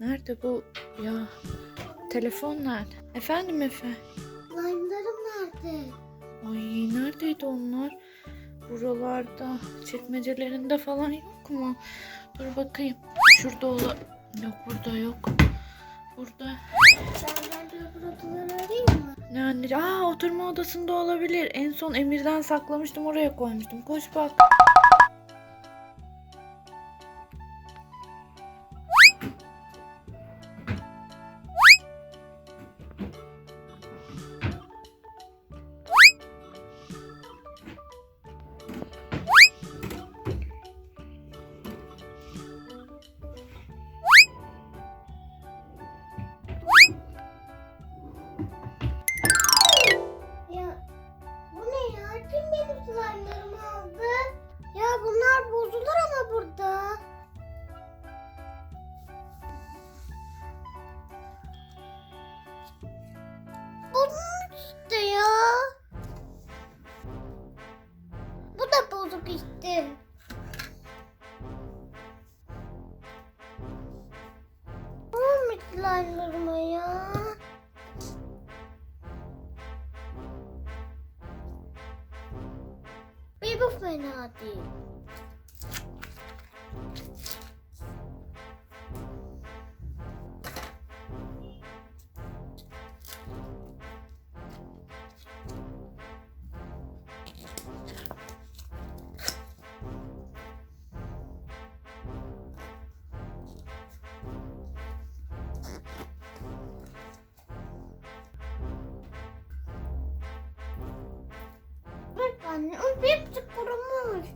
Nerede bu ya? Telefon nerede? Efendim Efe? Slime'larım nerede? Ay neredeydi onlar? Buralarda, çekmecelerinde falan yok mu? Dur bakayım. Şurada ola... Yok burada yok. Burada. Ben bence öbür odaları arayayım mı? Ne anne? Aa oturma odasında olabilir. En son Emir'den saklamıştım oraya koymuştum. Koş bak. Anne, o hepsi kurumuş.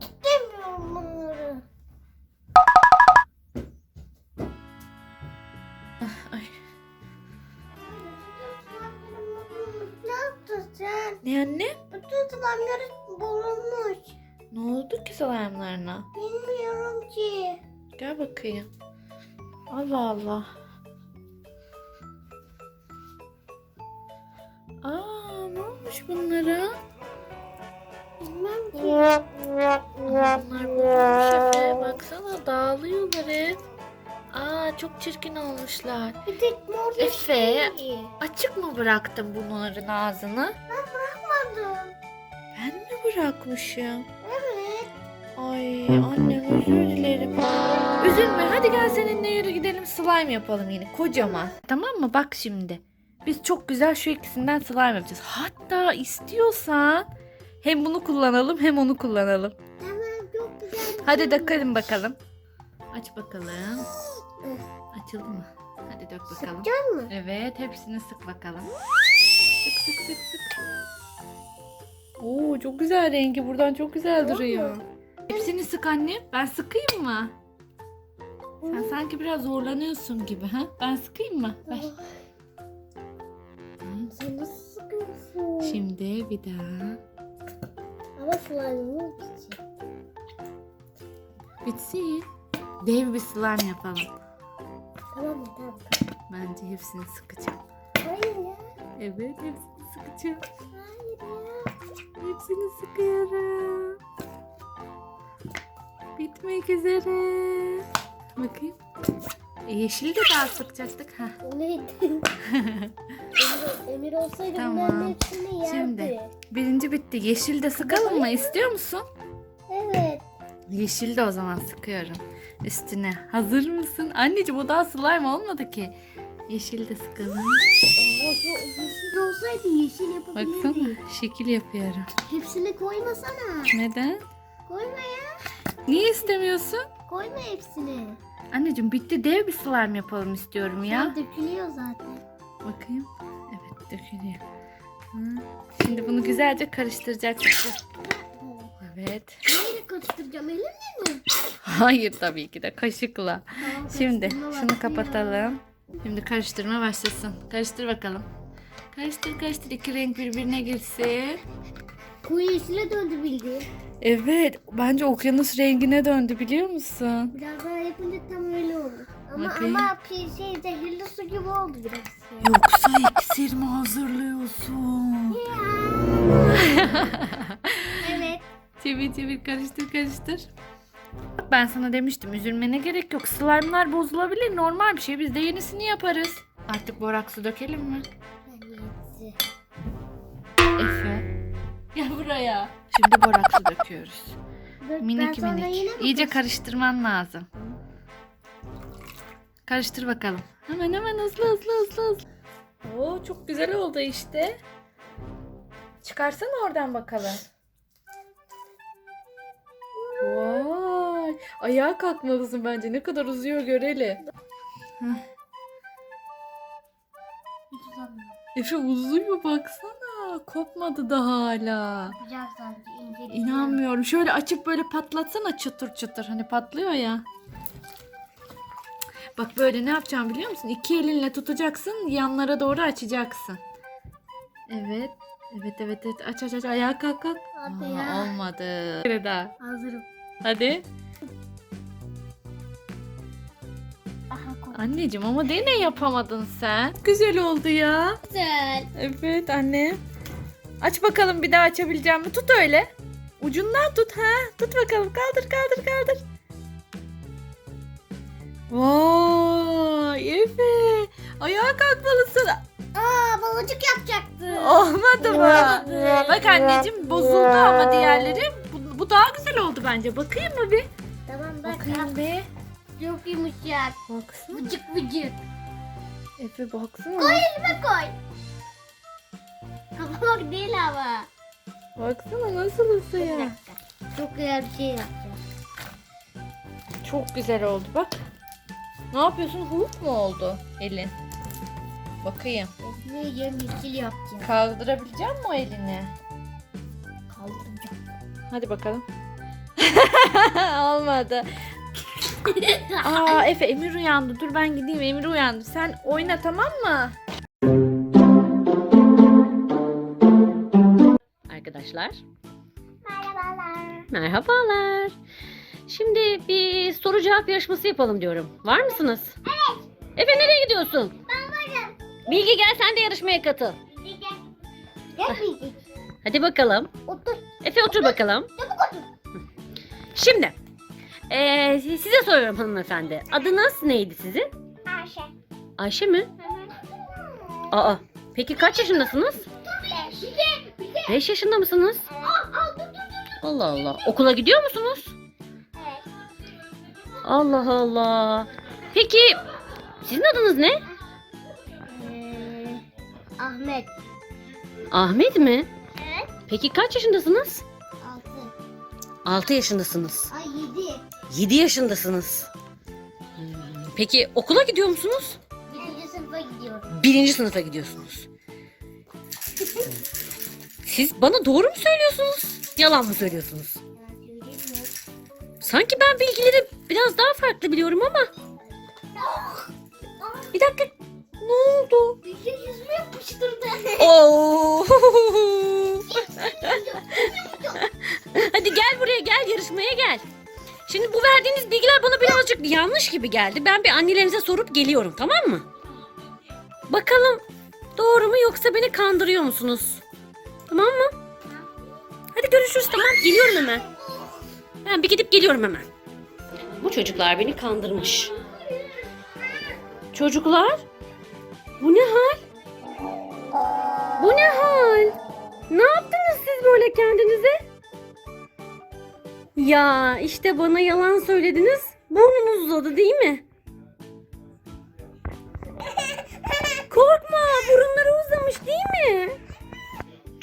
İstemiyorum bunları. Ay. Ne yaptın sen? Ne anne? Bütün slime'ları bozulmuş. Ne oldu ki slime'larına? Bilmiyorum ki. Gel bakayım. Allah Allah. Aa olmuş bunlara? Bilmem ki. Bunlar bozulmuş Efe. Baksana dağılıyorlar hep. Aa çok çirkin olmuşlar. Bir tek mor Efe. yeşil. Açık mı bıraktın bunların ağzını? Bırakmadım. Ben mi bırakmışım? Evet. Ay annem özür dilerim. Üzülme hadi gel seninle yürü gidelim slime yapalım yine kocaman. Tamam mı bak şimdi. Biz çok güzel şu ikisinden slime yapacağız. Hatta istiyorsan hem bunu kullanalım hem onu kullanalım. Tamam çok güzel. Hadi dökelim bakalım. Aç bakalım. Açıldı mı? Hadi dök bakalım. Sıkacak mı? Evet hepsini sık bakalım. Sık sık sık sık. Oo çok güzel rengi buradan çok güzel duruyor. Hepsini sık anne. Ben sıkayım mı? Sen sanki biraz zorlanıyorsun gibi ha? Ben sıkayım mı? Ver. Nasıl sıkıyorsun? Şimdi bir daha. Ama slime'ımız bitecek. Bitsin. Dev bir slime yapalım. Tamam mı? Tamam. Bence hepsini sıkacağım. Hayır ya. Evet hepsini sıkacağım. Hayır ya. Hepsini sıkıyorum. Bitmek üzere. Bakayım. E, yeşili de daha sıkacaktık. O neydi? Emir, Emir olsaydı Tamam. bunların hepsini yerdi. Şimdi. Birinci bitti. Yeşil de sıkalım mı? İstiyor musun? Evet. Yeşil de o zaman sıkıyorum. Üstüne. Hazır mısın? Anneciğim o daha slime olmadı ki. Yeşil de sıkalım. Yeşil olsaydı yeşil yapabilirdik. Baksana şekil yapıyorum. Hepsini koymasana. Neden? Koyma ya. Niye istemiyorsun? Koyma hepsini. Anneciğim bitti dev bir slime yapalım istiyorum ya. Ya dökülüyor zaten. Bakayım. Evet dökülüyor. Hı. Şimdi bunu güzelce karıştıracaktık. Evet. Neyle karıştıracağım elimle mi? Hayır tabii ki de kaşıkla. Tamam, Şimdi şunu kapatalım. Şimdi karıştırma başlasın. Karıştır bakalım. Karıştır karıştır iki renk birbirine girsin. Koyu yeşile döndü bildiğin. Evet bence okyanus rengine döndü biliyor musun? Biraz daha yapınca tam öyle oldu. Ama Bakayım. ama şey zehirli su gibi oldu biraz. Yoksa iksir mi hazırlıyorsun? evet. Çevir çevir karıştır karıştır. Ben sana demiştim üzülmene gerek yok. Slime'lar bozulabilir normal bir şey. Biz de yenisini yaparız. Artık boraksı dökelim mi? Efe. Gel buraya. Şimdi boraksı döküyoruz. Minik minik. İyice karıştırman lazım. Karıştır bakalım. Hemen hemen hızlı hızlı hızlı hızlı. Oo çok güzel oldu işte. Çıkarsana oradan bakalım. Vay. Ayağa kalkmalısın bence. Ne kadar uzuyor görelim. Efe uzuyor baksana. Kopmadı da hala. Yapacak sanki ince. İnanmıyorum. Şöyle açıp böyle patlatsana çıtır çıtır. Hani patlıyor ya. Bak böyle ne yapacağım biliyor musun? İki elinle tutacaksın. Yanlara doğru açacaksın. Evet. Evet evet evet. Aç aç aç. Ayağa kalk kalk. Hadi Aa, ya. olmadı. Bir daha. Hazırım. Hadi. Aha. Anneciğim ama de ne yapamadın sen? Güzel oldu ya. Güzel. Evet anne. Aç bakalım bir daha açabileceğim mi? Tut öyle. Ucundan tut ha. Tut bakalım. Kaldır kaldır kaldır. Vay Efe. Ayağa kalkmalısın. Aa balıcık yapacaktı. Olmadı mı? Bak anneciğim bozuldu ama diğerleri. Bu, bu daha güzel oldu bence. Bakayım mı bir? Tamam bak. Bakayım bir. Çok yumuşak. Baksana. Vıcık vıcık. Efe baksana. Koy elime koy. Ama bak değil ama. Baksana nasıl Bir ısıyor. dakika. Çok güzel bir şey yapacağım. Çok güzel oldu bak. Ne yapıyorsun? Hulk mu oldu elin? Bakayım. Ne yemişil yapacağım. Kaldırabilecek misin o elini? Kaldıracağım. Hadi bakalım. Olmadı. Aa Efe Emir uyandı. Dur ben gideyim Emir uyandı. Sen oyna tamam mı? Arkadaşlar Merhabalar. merhabalar. Şimdi bir soru cevap yarışması yapalım diyorum. Var mısınız? Evet. Efe nereye gidiyorsun? Ben varım. Bilgi gel sen de yarışmaya katıl. Gel. Gel Bilgi. Hadi bakalım. Otur. Efe otur bakalım. Çabuk otur. Şimdi eee, size soruyorum hanımefendi. Adınız neydi sizin? Ayşe. Ayşe mi? Aa peki kaç yaşındasınız? Beş. 5 yaşında mısınız? Allah Allah. Okula gidiyor musunuz? Evet. Allah Allah. Peki sizin adınız ne? Ee, Ahmet. Ahmet mi? Evet. Peki kaç yaşındasınız? Altı. 6 yaşındasınız. Ay yedi. 7 yaşındasınız. Hmm, Peki okula gidiyor musunuz? Birinci sınıfa gidiyorum. Birinci sınıfa gidiyorsunuz. Siz bana doğru mu söylüyorsunuz? Yalan mı söylüyorsunuz? Sanki ben bilgileri biraz daha farklı biliyorum ama. Bir dakika. Ne oldu? Bilgi yüzüme yapıştırdı. Oo. Hadi gel buraya gel yarışmaya gel. Şimdi bu verdiğiniz bilgiler bana birazcık yanlış gibi geldi. Ben bir annelerinize sorup geliyorum tamam mı? Bakalım doğru mu yoksa beni kandırıyor musunuz? Tamam mı? Hadi görüşürüz tamam geliyorum hemen. Ben bir gidip geliyorum hemen. Bu çocuklar beni kandırmış. Çocuklar? Bu ne hal? Bu ne hal? Ne yaptınız siz böyle kendinize? Ya işte bana yalan söylediniz. Burnunuz uzadı değil mi? Korkma burunları uzamış değil mi?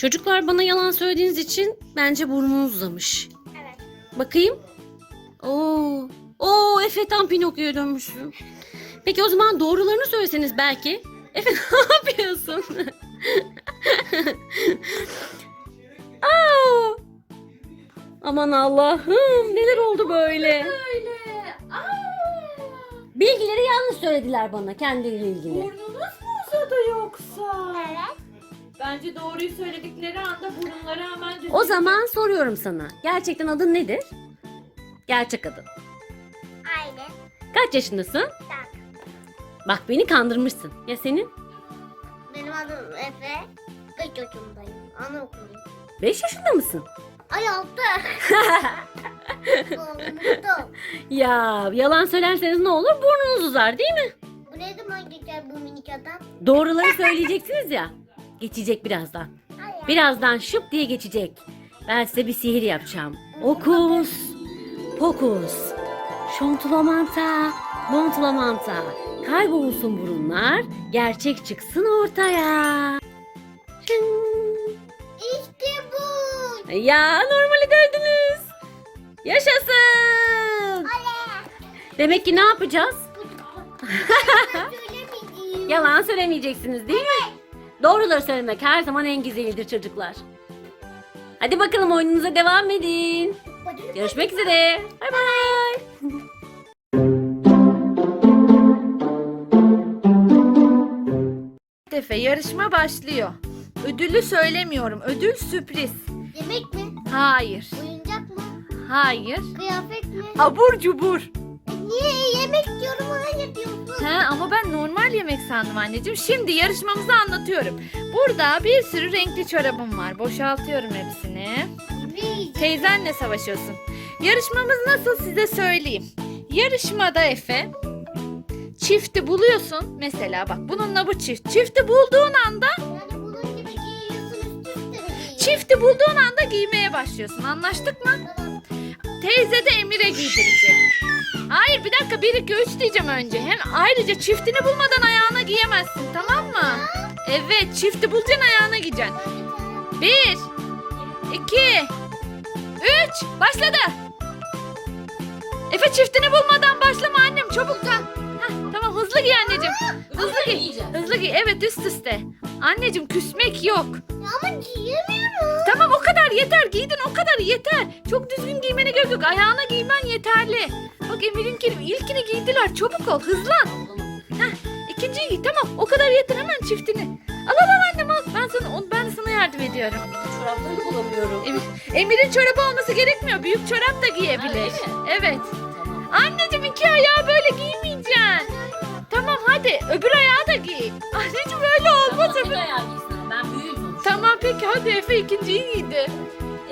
Çocuklar bana yalan söylediğiniz için bence burnunuz uzamış. Evet. Bakayım. Oo. Oo Efe tam Pinokyo'ya dönmüşsün. Peki o zaman doğrularını söyleseniz belki. Efe ne yapıyorsun? Aa! Aman Allah'ım neler oldu böyle? Öyle. Aa, Bilgileri yanlış söylediler bana kendileriyle ilgili. burnunuz mu uzadı yoksa? Evet. Bence doğruyu söyledikleri anda burunları hemen düzgün. O zaman soruyorum sana. Gerçekten adın nedir? Gerçek adın. Aynı. Kaç yaşındasın? Tak. Bak beni kandırmışsın. Ya senin? Benim adım Efe. Kaç yaşındayım? Anaokuluyum. 5 yaşında mısın? Ay altı. Unuttum. Ya yalan söylerseniz ne olur burnunuz uzar değil mi? Bu ne zaman geçer bu minik adam? Doğruları söyleyeceksiniz ya. Geçecek birazdan. Birazdan şıp diye geçecek. Ben size bir sihir yapacağım. Okus, pokus, şontulamanta, montulamanta. Kaybolsun burunlar, gerçek çıksın ortaya. Şın. İşte bu. Ya normali gördünüz. Yaşasın. Demek ki ne yapacağız? Yalan söylemeyeceksiniz değil mi? Doğruları söylemek her zaman en güzelidir çocuklar. Hadi bakalım oyununuza devam edin. Görüşmek üzere. Bay bay. Efe yarışma başlıyor. Ödülü söylemiyorum. Ödül sürpriz. Yemek mi? Hayır. Oyuncak mı? Hayır. Kıyafet mi? Abur cubur. Niye yemek diyorum hayır diyorsun? He ama ben normal yemek sandım anneciğim. Şimdi yarışmamızı anlatıyorum. Burada bir sürü renkli çorabım var. Boşaltıyorum hepsini. Bir Teyzenle savaşıyorsun. Yarışmamız nasıl size söyleyeyim. Yarışmada Efe çifti buluyorsun. Mesela bak bununla bu çift. Çifti bulduğun anda yani bunun gibi giyiyorsun üst üste mi giyiyorsun? çifti bulduğun anda giymeye başlıyorsun. Anlaştık mı? Tamam. Teyze de Emir'e giydirecek. Hayır bir dakika 1 2 3 diyeceğim önce. Hem ayrıca çiftini bulmadan ayağına giyemezsin tamam mı? Evet çifti bulacaksın ayağına giyeceksin. Bir, iki, üç, başladı. Efe çiftini bulmadan başlama annem çabuk. Heh, tamam hızlı giy anneciğim. Hızlı giy. Giy evet üst üste. Anneciğim küsmek yok. Ya ama giyemiyorum. Tamam o kadar yeter giydin o kadar yeter. Çok düzgün giymene gerek yok ayağına giymen yeterli. Bak Emir'inkini ilkini giydiler çabuk ol hızlan. Heh, ikinciyi giy tamam o kadar yeter hemen çiftini. Al al al annem al ben sana, on- ben sana yardım ediyorum. Çorapları bulamıyorum. Emir, Emir'in çorabı olması gerekmiyor büyük çorap da giyebilir. Evet. Anneciğim iki ayağı böyle giymeyeceksin. Tamam hadi öbür ayağı da giy. Anneciğim böyle olmaz öbür. Ben büyüğüm sonuçta. Tamam peki hadi Efe ikinciyi giydi.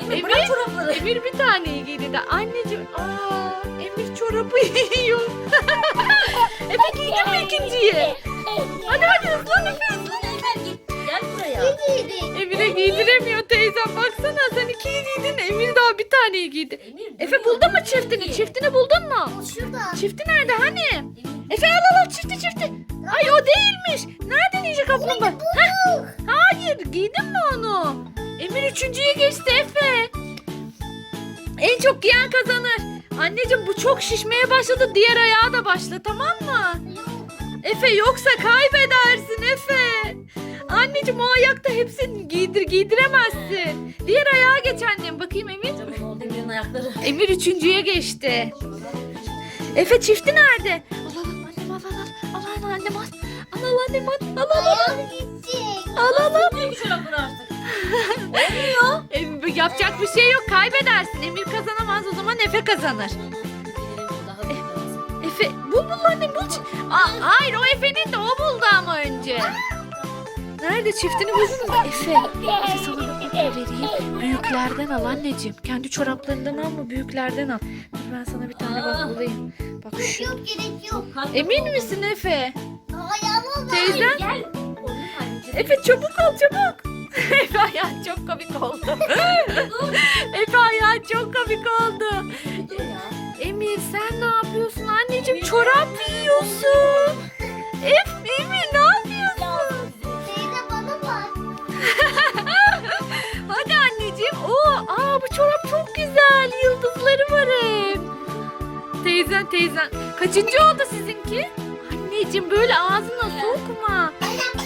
Emir Emir- bırak çorapları. Emir bir taneyi giydi de anneciğim aa Emir çorabı yiyor. Efe giydin mi ikinciyi? Hadi hadi hızlan Efe hızlan. Gel buraya. Emir'e giydiremiyor teyzem baksana sen ikiyi giydin Emir daha bir taneyi giydi. Emir, Efe buldun mu çiftini? Çiftini buldun mu? O şurada. Çifti nerede hani? Efe al al al çifti çifti. Ay o değilmiş. Nereden yiyecek kaplumbağa? Heh, Hayır giydin mi onu? Emir üçüncüye geçti Efe. En çok giyen kazanır. Anneciğim bu çok şişmeye başladı. Diğer ayağa da başla tamam mı? Efe yoksa kaybedersin Efe. Anneciğim o ayakta hepsini giydir giydiremezsin. Diğer ayağa geç annem. Bakayım Emir. Emir'in ayakları. Emir üçüncüye geçti. Efe çifti nerede? Annem al. Al al annem al. Al al al. Ayağım gidecek. Al al al. Büyük çorapları artık. Em, yapacak bir şey yok kaybedersin. Emir kazanamaz o zaman Efe kazanır. Lazım. Efe bul bul annem bul. Aa, hayır o Efe'nin de o buldu ama önce. Nerede çiftini buldun mu? Efe. Efe sana kopya vereyim. Büyüklerden al anneciğim. Kendi çoraplarından alma büyüklerden al. Dur ben sana bir tane bak bulayım. Bak şu. Yok gerek yok. Emin misin Efe? Ayağıma bak. Teyzen? Gel. Efe çabuk ol çabuk. Efe ayağı çok komik oldu. Efe ayağı çok komik oldu. Emir sen ne yapıyorsun anneciğim? Çorap yiyorsun. Efe Emir çok güzel. Yıldızları var hep. Teyzen teyzen. Kaçıncı oldu sizinki? Anneciğim böyle ağzına sokma.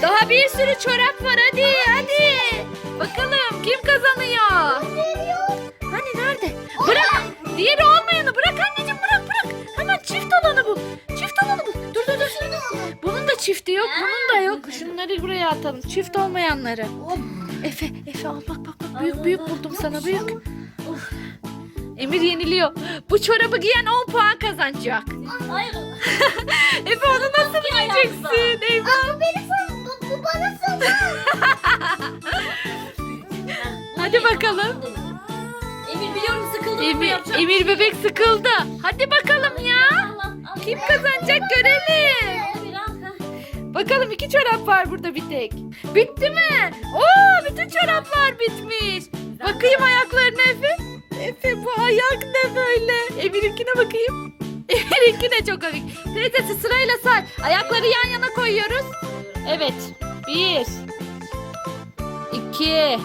Daha bir sürü çorap var hadi hadi. Bakalım kim kazanıyor? Hani nerede? Bırak. Diğeri olmayanı bırak anneciğim bırak bırak. Hemen çift olanı bul. Çift olanı bul. Dur dur dur. Bunun da çifti yok. Bunun da yok. Şunları buraya atalım. Çift olmayanları. Efe, Efe al bak bak bak. Büyük büyük buldum sana büyük. Emir yeniliyor. Bu çorabı giyen 10 puan kazanacak. Hayır. Efe onu nasıl bileceksin? Eyvah. Bu benim sana. Bu, bu bana sana. Hadi bakalım. Emir biliyorum sıkıldı. Emir, yapacağım. Emir bebek sıkıldı. Hadi bakalım ya. Allah, Allah. Kim kazanacak görelim. Emir al, ha. Bakalım iki çorap var burada bir tek. Bitti mi? Oo bütün çoraplar bitmiş. Bakayım ayaklarına Efe. Efe bu ayak ne böyle? Emir'inkine bakayım. Emir'inki de çok komik. Teyzesi sırayla say. Ayakları yan yana koyuyoruz. Evet. Bir. iki,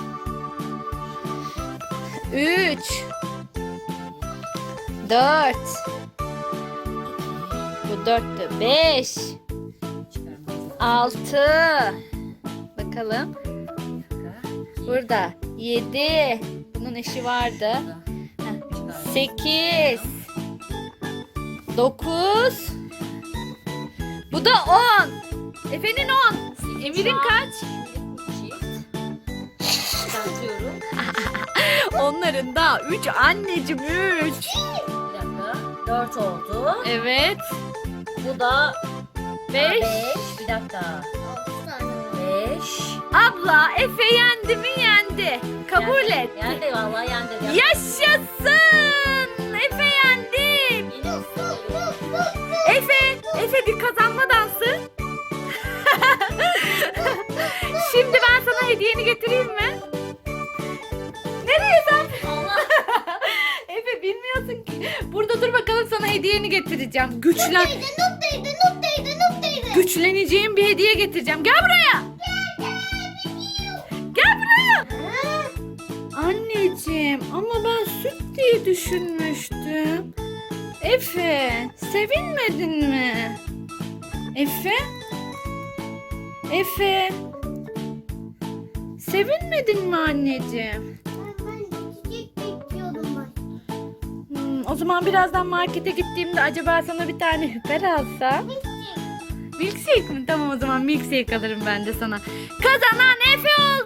Üç. Dört. Bu dörttü. Beş. Altı. Bakalım. Burada. Yedi. Bunun eşi vardı. Heh. Sekiz. Dokuz. Bu da on. Efe'nin on. Emir'in kaç? Onların da üç anneciğim üç. Bir dakika. Dört oldu. Evet. Bu da Beş. beş. Bir dakika. Altı tane var. Beş. Abla Efe yendi mi yendi. Kabul et. Yendi vallahi yendi. Yendi. Yaşasın. Efe yendi. Efe, Efe bir kazanma dansı. Şimdi ben sana hediyeni getireyim mi? Nereye sen? Efe bilmiyorsun ki. Burada dur bakalım sana hediyeni getireceğim. Güçlen, Nupteydi, nupteydi, nupteydi, nupteydi. güçleneceğim bir hediye getireceğim. Gel buraya. Ama ben süt diye düşünmüştüm. Efe sevinmedin mi? Efe? Efe? Sevinmedin mi anneciğim? Ben, ben çiçek bekliyordum ben. Hmm, o zaman birazdan markete gittiğimde acaba sana bir tane hüper alsam? Milkshake mi? Tamam o zaman milkshake alırım ben de sana. Kazanan Efe oldu.